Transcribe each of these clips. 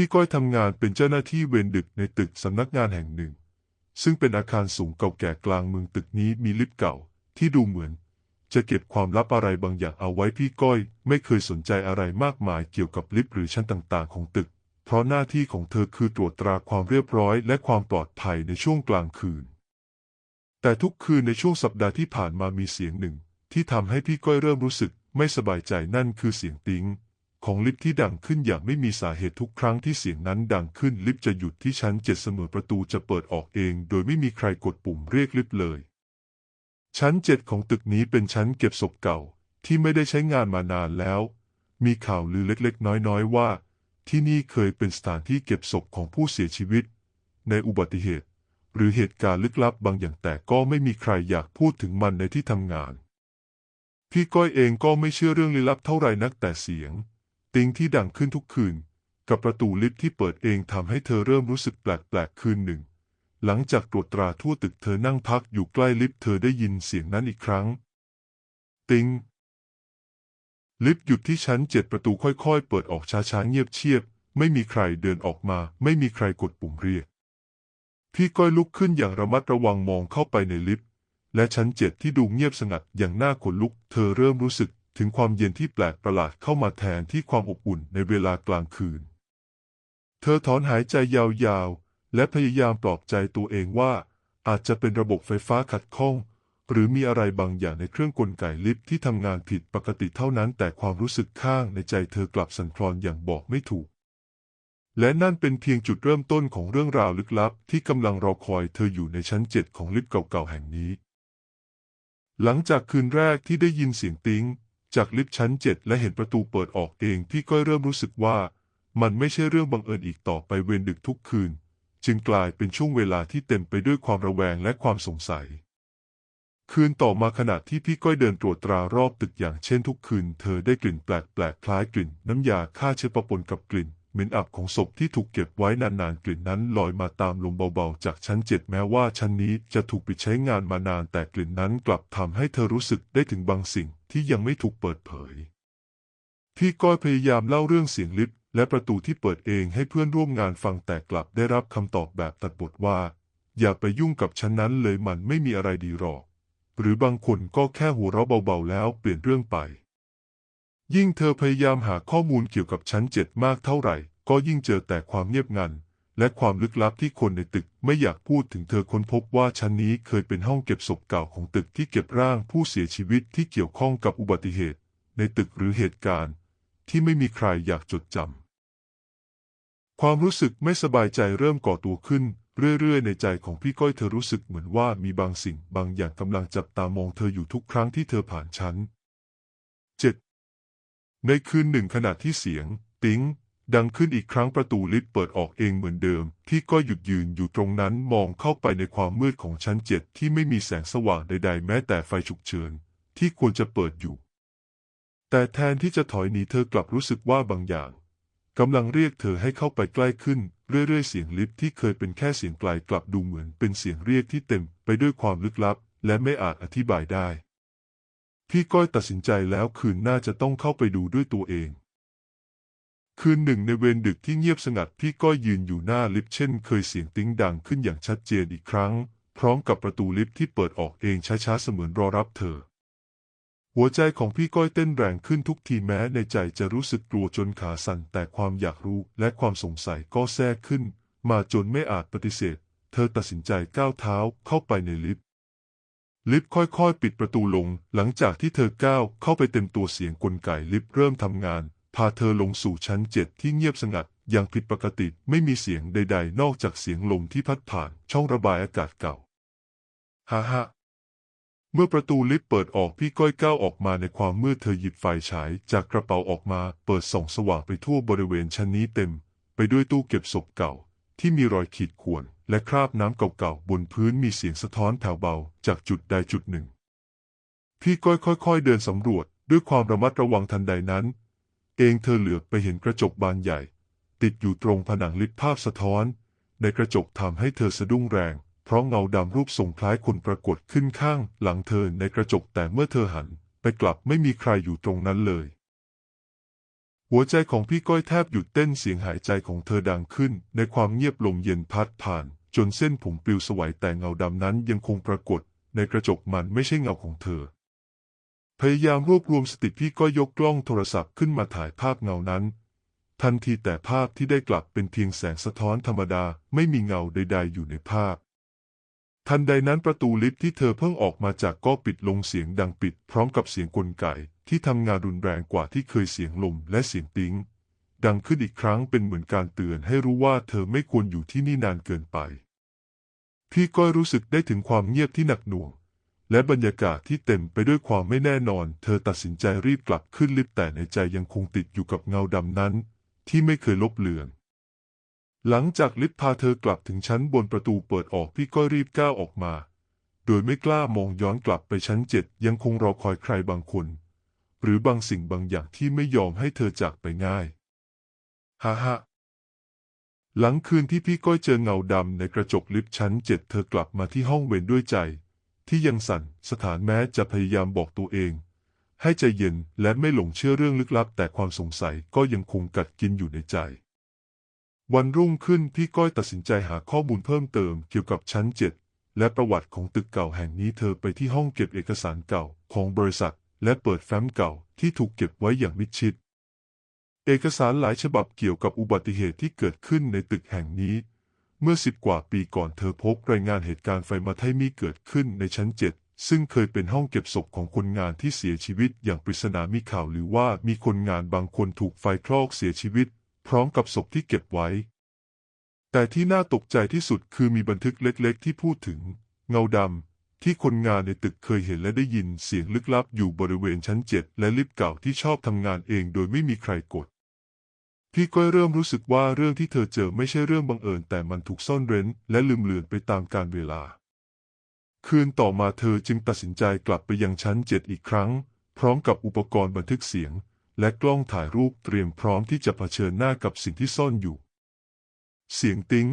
ี่ก้อยทำงานเป็นเจ้าหน้าที่เวรดึกในตึกสำนักงานแห่งหนึ่ง ซึ่งเป็นอาคารสูงเก่าแก่กลางเมืองตึกนี้มีลิฟต์เก่า ที่ดูเหมือน จะเก็บความลับอะไรบางอย่างเอาไว้พี่ก้อย ไม่เคยสนใจอะไรมากมายเกี่ยวกับลิฟต์หรือชั้นต่างๆ ของตึก เพราะหน้าที่ของเธอคือตรวจตราความเรียบร้อย และความปลอดภัยในช่วงกลางคืน แต่ทุกคืนในช่วงสัปดาห์ที่ผ่านมามีเสียงหนึ่ง ที่ทำให้พี่ก้อยเริ่มรู้สึกไม่สบายใจนั่นคือเสียงติ้ง ของลิฟที่ดังขึ้นอย่างไม่มีสาเหตุทุกครั้งที่เสียงนั้นดังขึ้นลิฟจะหยุดที่ชั้นเจ็ดเสมอประตูจะเปิดออกเอง โดยไม่มีใครกดปุ่มเรียกลิฟเลย ชั้นเจ็ดของตึกนี้เป็นชั้นเก็บศพเก่าที่ไม่ได้ใช้งานมานานแล้ว มีข่าวลือเล็กๆ น้อยๆว่า ที่นี่เคยเป็นสถานที่เก็บศพของผู้เสียชีวิต ในอุบัติเหตุ หรือเหตุการณ์ลึกลับบางอย่างแต่ก็ไม่มีใครอยากพูดถึงมันในที่ทำงาน พี่ก้อยเองก็ไม่เชื่อเรื่องลี้ลับเท่าไหร่นักแต่เสียง ติ้งที่ดังขึ้นทุกคืน กับประตูลิฟต์ที่เปิดเองทำให้เธอเริ่มรู้สึกแปลกๆคืนหนึ่ง หลังจากตรวจตราทั่วตึกเธอนั่งพักอยู่ใกล้ลิฟต์เธอได้ยินเสียงนั้นอีกครั้ง ติ้งลิฟต์หยุดที่ชั้นเจ็ดประตูค่อยๆ เปิดออกช้าๆเงียบเชียบ ไม่มีใครเดินออกมา ไม่มีใครกดปุ่มเรียก พี่ก้อยลุกขึ้นอย่างระมัดระวังมองเข้าไปในลิฟต์และชั้นเจ็ดที่ดูเงียบสงัดอย่างน่าขนลุก เธอเริ่มรู้สึก ถึงความเย็นที่แปลกประหลาดเข้ามาแทนที่ความอบอุ่นในเวลากลางคืน เธอถอนหายใจยาวๆ และพยายามปลอบใจตัวเองว่าอาจจะเป็นระบบไฟฟ้าขัดข้อง หรือมีอะไรบางอย่างในเครื่องกลไกลิฟต์ที่ทำงานผิดปกติเท่านั้น แต่ความรู้สึกข้างในใจเธอกลับสั่นคลอนอย่างบอกไม่ถูก และนั่นเป็นเพียงจุดเริ่มต้นของเรื่องราวลึกลับ ที่กำลังรอคอยเธออยู่ในชั้นเจ็ดของลิฟต์เก่าๆแห่งนี้ หลังจากคืนแรกที่ได้ยินเสียงติ้ง จากลิฟต์ชั้นเจ็ดและเห็นประตูเปิดออกเองพี่ก้อยเริ่มรู้สึกว่า มันไม่ใช่เรื่องบังเอิญอีกต่อไปเวรดึกทุกคืน จึงกลายเป็นช่วงเวลาที่เต็มไปด้วยความระแวงและความสงสัย คืนต่อมาขณะที่พี่ก้อยเดินตรวจตรารอบตึกอย่างเช่นทุกคืน เธอได้กลิ่นแปลกๆคล้ายกลิ่นน้ำยาฆ่าเชื้อปะปนกับกลิ่น เหม็นอับของศพที่ถูกเก็บไว้นานๆกลิ่นนั้นลอยมาตามลมเบาๆ จากชั้นเจ็ดแม้ว่าชั้นนี้จะถูกปิดใช้งานมานานแต่กลิ่นนั้นกลับทำให้เธอรู้สึกได้ถึงบางสิ่งที่ยังไม่ถูกเปิดเผย พี่ก้อยพยายามเล่าเรื่องเสียงลิฟต์และประตูที่เปิดเองให้เพื่อนร่วมงานฟังแต่กลับได้รับคำตอบแบบตัดบทว่า อย่าไปยุ่งกับชั้นนั้นเลยมันไม่มีอะไรดีหรอก หรือบางคนก็แค่หัวเราะเบาๆแล้วเปลี่ยนเรื่องไป ยิ่งเธอพยายามหาข้อมูลเกี่ยวกับชั้นเจ็ดมากเท่าไหร่ ก็ยิ่งเจอแต่ความเงียบงัน และความลึกลับที่คนในตึกไม่อยากพูดถึงเธอค้นพบว่าชั้นนี้เคยเป็นห้องเก็บศพเก่าของตึกที่เก็บร่างผู้เสียชีวิตที่เกี่ยวข้องกับอุบัติเหตุ ในตึกหรือเหตุการณ์ ที่ไม่มีใครอยากจดจำความรู้สึกไม่สบายใจเริ่มก่อตัวขึ้นเรื่อยๆ ในใจของพี่ก้อยเธอรู้สึกเหมือนว่ามีบางสิ่งบางอย่างกำลังจับตามองเธออยู่ทุกครั้งที่เธอผ่านชั้นเจ็ด ในคืนหนึ่งขณะที่เสียง ติ้งดังขึ้นอีกครั้งประตูลิฟต์เปิดออกเองเหมือนเดิมพี่ก็หยุดยืนอยู่ตรงนั้นมองเข้าไปในความมืดของชั้นเจ็ดที่ไม่มีแสงสว่างใด ๆ แม้แต่ไฟฉุกเฉินที่ควรจะเปิดอยู่ แต่แทนที่จะถอยหนีเธอกลับรู้สึกว่าบางอย่างกำลังเรียกเธอให้เข้าไปใกล้ขึ้น เรื่อยๆ เสียงลิฟต์ที่เคยเป็นแค่เสียงไกลกลับดูเหมือนเป็นเสียงเรียกที่เต็มไปด้วยความลึกลับ และไม่อาจอธิบายได้ พี่ก้อยตัดสินใจแล้วคืนน่าจะต้องเข้าไปดูด้วยตัวเอง คืนหนึ่งในเวรดึกที่เงียบสงัดพี่ก้อยยืนอยู่หน้าลิฟต์เช่นเคยเสียงติ้งดังขึ้นอย่างชัดเจนอีกครั้ง พร้อมกับประตูลิฟต์ที่เปิดออกเองช้าๆเสมือนรอรับเธอ หัวใจของพี่ก้อยเต้นแรงขึ้นทุกทีแม้ในใจจะรู้สึกกลัวจนขาสั่นแต่ความอยากรู้และความสงสัยก็แทรกขึ้น มาจนไม่อาจปฏิเสธ เธอตัดสินใจก้าวเท้าเข้าไปในลิฟต์ ลิฟต์ค่อยๆ ปิดประตูลง หลังจากที่เธอก้าวเข้าไปเต็มตัวเสียงกลไกลิฟต์เริ่มทำงาน พาเธอลงสู่ชั้นเจ็ดที่เงียบสงัด อย่างผิดปกติไม่มีเสียงใด ๆ นอกจากเสียงลมที่พัดผ่านช่องระบายอากาศเก่าฮ่าฮ่าเมื่อประตูลิฟต์เปิดออกพี่ก้อยก้าวออกมาในความมืดเธอหยิบไฟฉายจากกระเป๋าออกมา เปิดส่องสว่างไปทั่วบริเวณชั้นนี้เต็ม ไปด้วยตู้เก็บศพเก่า ที่มีรอยขีดข่วน และคราบน้ำเก่าๆบนพื้นมีเสียงสะท้อนแผ่วเบาจากจุดใดจุดหนึ่ง พี่ก้อยค่อยๆเดินสำรวจด้วยความระมัดระวังทันใดนั้น เองเธอเหลือบไปเห็นกระจกบานใหญ่ ติดอยู่ตรงผนังลิฟต์ภาพสะท้อน ในกระจกทำให้เธอสะดุ้งแรง เพราะเงาดำรูปทรงคล้ายคนปรากฏขึ้นข้าง หลังเธอในกระจกแต่เมื่อเธอหัน ไปกลับไม่มีใครอยู่ตรงนั้นเลย หัวใจของพี่ก้อยแทบหยุดเต้นเสียงหายใจของเธอดังขึ้น ในความเงียบลมเย็นพัดผ่าน จนเส้นผมปลิวสวัยแต่เงาดำนั้นยังคงปรากฏ ในกระจกมันไม่ใช่เงาของเธอ พยายามรวบรวมสติพี่ก้อยยกกล้องโทรศัพท์ขึ้นมาถ่ายภาพเงานั้น ทันทีแต่ภาพที่ได้กลับเป็นเพียงแสงสะท้อนธรรมดาไม่มีเงาใด ๆ อยู่ในภาพ ทันใดนั้นประตูลิฟต์ที่เธอเพิ่งออกมาจากก็ปิดลงเสียงดังปิด พร้อมกับเสียงกลไกที่ทำงานรุนแรงกว่าที่เคยเสียงลมและเสียงติ้ง ดังขึ้นอีกครั้งเป็นเหมือนการเตือนให้รู้ว่าเธอไม่ควรอยู่ที่นี่นานเกินไป พี่ก้อยรู้สึกได้ถึงความเงียบที่หนักหน่วง และบรรยากาศที่เต็มไปด้วยความไม่แน่นอน เธอตัดสินใจรีบกลับขึ้นลิฟต์แต่ในใจยังคงติดอยู่กับเงาดำนั้น ที่ไม่เคยลบเลือน หลังจากลิฟต์พาเธอกลับถึงชั้นบนประตูเปิดออกพี่ก้อยรีบก้าวออกมา โดยไม่กล้ามองย้อนกลับไปชั้นเจ็ดยังคงรอคอยใครบางคน หรือบางสิ่งบางอย่างที่ไม่ยอมให้เธอจากไปง่าย ฮ่าฮ่าหลังคืนที่พี่ก้อยเจอเงาดำในกระจกลิฟต์ชั้นเจ็ดเธอกลับมาที่ห้องเวนด้วยใจ ที่ยังสั่นสถานแม้จะพยายามบอกตัวเอง ให้ใจเย็นและไม่หลงเชื่อเรื่องลึกลับ แต่ความสงสัยก็ยังคงกัดกินอยู่ในใจ วันรุ่งขึ้นพี่ก้อยตัดสินใจหาข้อมูลเพิ่มเติมเกี่ยวกับชั้นเจ็ดและประวัติของตึกเก่าแห่งนี้เธอไปที่ห้องเก็บเอกสารเก่าของบริษัท และเปิดแฟ้มเก่าที่ถูกเก็บไว้อย่างมิดชิด เอกสารหลายฉบับเกี่ยวกับอุบัติเหตุที่เกิดขึ้นในตึกแห่งนี้ เมื่อสิบกว่าปีก่อนเธอพบรายงานเหตุการณ์ไฟไหม้มีเกิดขึ้นในชั้นเจ็ดซึ่งเคยเป็นห้องเก็บศพของคนงานที่เสียชีวิตอย่างปริศนามีข่าวหรือว่ามีคนงานบางคนถูกไฟคลอกเสียชีวิต พร้อมกับศพที่เก็บไว้ แต่ที่น่าตกใจที่สุดคือมีบันทึกเล็กๆ ที่พูดถึง เงาดำที่คนงานในตึกเคยเห็นและได้ยินเสียงลึกลับอยู่บริเวณชั้นเจ็ดและลิฟต์เก่าที่ชอบทำงานเองโดยไม่มีใครกด พี่ก้อยเริ่มรู้สึกว่าเรื่องที่เธอเจอไม่ใช่เรื่องบังเอิญ แต่มันถูกซ่อนเร้น และลืมเลือนไปตามกาลเวลา คืนต่อมาเธอจึงตัดสินใจกลับไปยังชั้นเจ็ดอีกครั้ง พร้อมกับอุปกรณ์บันทึกเสียง และกล้องถ่ายรูปเตรียมพร้อมที่จะเผชิญหน้ากับสิ่งที่ซ่อนอยู่ เสียงติ้ง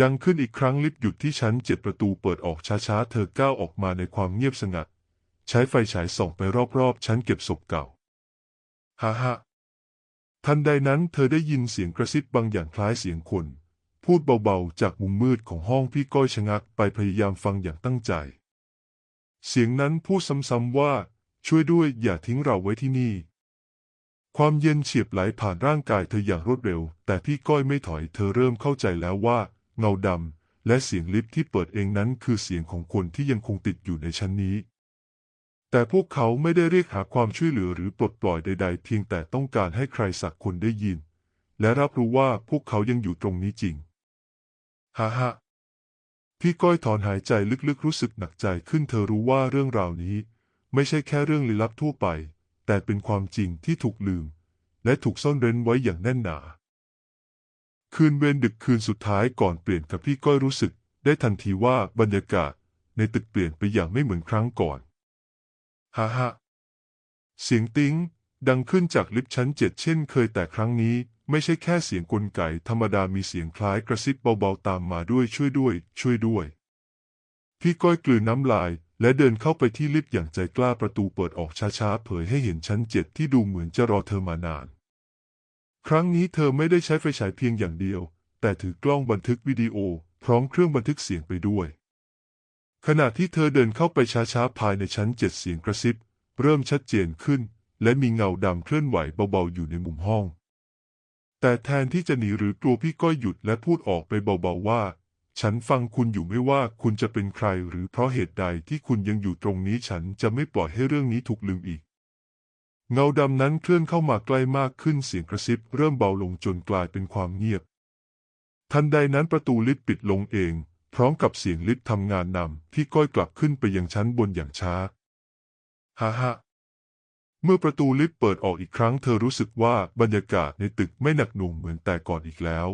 ดังขึ้นอีกครั้งลิฟต์หยุดที่ชั้นเจ็ดประตูเปิดออกช้าๆ เธอก้าวออกมาในความเงียบสงัด ใช้ไฟฉายส่องไปรอบๆ ชั้นเก็บศพเก่า ฮ่าฮ่า ทันใดนั้นเธอได้ยินเสียงกระซิบบางอย่างคล้ายเสียงคน พูดเบาๆจากมุมมืดของห้องพี่ก้อยชะงักไปพยายามฟังอย่างตั้งใจ เสียงนั้นพูดซ้ำๆว่า ช่วยด้วยอย่าทิ้งเราไว้ที่นี่ ความเย็นเฉียบไหลผ่านร่างกายเธออย่างรวดเร็ว แต่พี่ก้อยไม่ถอยเธอเริ่มเข้าใจแล้วว่า เงาดำและเสียงลิฟต์ที่เปิดเองนั้นคือเสียงของคนที่ยังคงติดอยู่ในชั้นนี้ แต่พวกเขาไม่ได้เรียกหาความช่วยเหลือหรือปลดปล่อยใด ๆ เพียงแต่ต้องการให้ใครสักคนได้ยิน และรับรู้ว่าพวกเขายังอยู่ตรงนี้จริงฮ่าฮ่าพี่ก้อยถอนหายใจลึกๆรู้สึกหนักใจขึ้นเธอรู้ว่าเรื่องราวนี้ ไม่ใช่แค่เรื่องลี้ลับทั่วไป แต่เป็นความจริงที่ถูกลืม และถูกซ่อนเร้นไว้อย่างแน่นหนา คืนเวรดึกคืนสุดท้ายก่อนเปลี่ยนกับพี่ก้อยรู้สึก ได้ทันทีว่าบรรยากาศในตึกเปลี่ยนไปอย่างไม่เหมือนครั้งก่อน ฮ่าฮ่าเสียงติ้ง ดังขึ้นจากลิฟต์ชั้นเจ็ดเช่นเคยแต่ครั้งนี้ ไม่ใช่แค่เสียงกลไกธรรมดามีเสียงคล้ายกระซิบเบาๆตามมาด้วยช่วยด้วย ช่วยด้วย พี่ก้อยกลืนน้ำลาย และเดินเข้าไปที่ลิฟต์อย่างใจกล้าประตูเปิดออกช้าๆเผยให้เห็นชั้นเจ็ดที่ดูเหมือนจะรอเธอมานาน ครั้งนี้เธอไม่ได้ใช้ไฟฉายเพียงอย่างเดียว แต่ถือกล้องบันทึกวิดีโอ พร้อมเครื่องบันทึกเสียงไปด้วย ขณะที่เธอเดินเข้าไปช้าๆ ภายในชั้นเจ็ดเสียงกระซิบ เริ่มชัดเจนขึ้น และมีเงาดำเคลื่อนไหวเบาๆอยู่ในมุมห้อง แต่แทนที่จะหนีหรือกลัวพี่ก้อยหยุดและพูดออกไปเบาๆว่า ฉันฟังคุณอยู่ไม่ว่าคุณจะเป็นใครหรือเพราะเหตุใดที่คุณยังอยู่ตรงนี้ฉันจะไม่ปล่อยให้เรื่องนี้ถูกลืมอีก เงาดำนั้นเคลื่อนเข้ามาใกล้มากขึ้นเสียงกระซิบ เริ่มเบาลงจนกลายเป็นความเงียบ ทันใดนั้นประตูลิฟต์ปิดลงเอง พร้อมกับเสียงลิฟต์ทำงานนำพี่ก้อยกลับขึ้นไปยังชั้นบนอย่างช้า ฮ่าฮ่าเมื่อประตูลิฟต์เปิดออกอีกครั้งเธอรู้สึกว่าบรรยากาศในตึกไม่หนักหน่วงเหมือนแต่ก่อนอีกแล้ว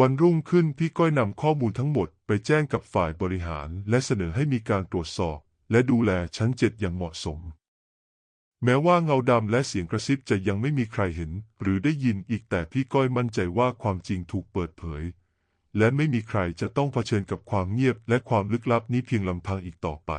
วันรุ่งขึ้นพี่ก้อยนำข้อมูลทั้งหมดไปแจ้งกับฝ่ายบริหาร และเสนอให้มีการตรวจสอบ และดูแลชั้นเจ็ดอย่างเหมาะสม แม้ว่าเงาดำและเสียงกระซิบจะยังไม่มีใครเห็น หรือได้ยินอีกแต่พี่ก้อยมั่นใจว่าความจริงถูกเปิดเผย และไม่มีใครจะต้องเผชิญกับความเงียบและความลึกลับนี้เพียงลำพังอีกต่อไป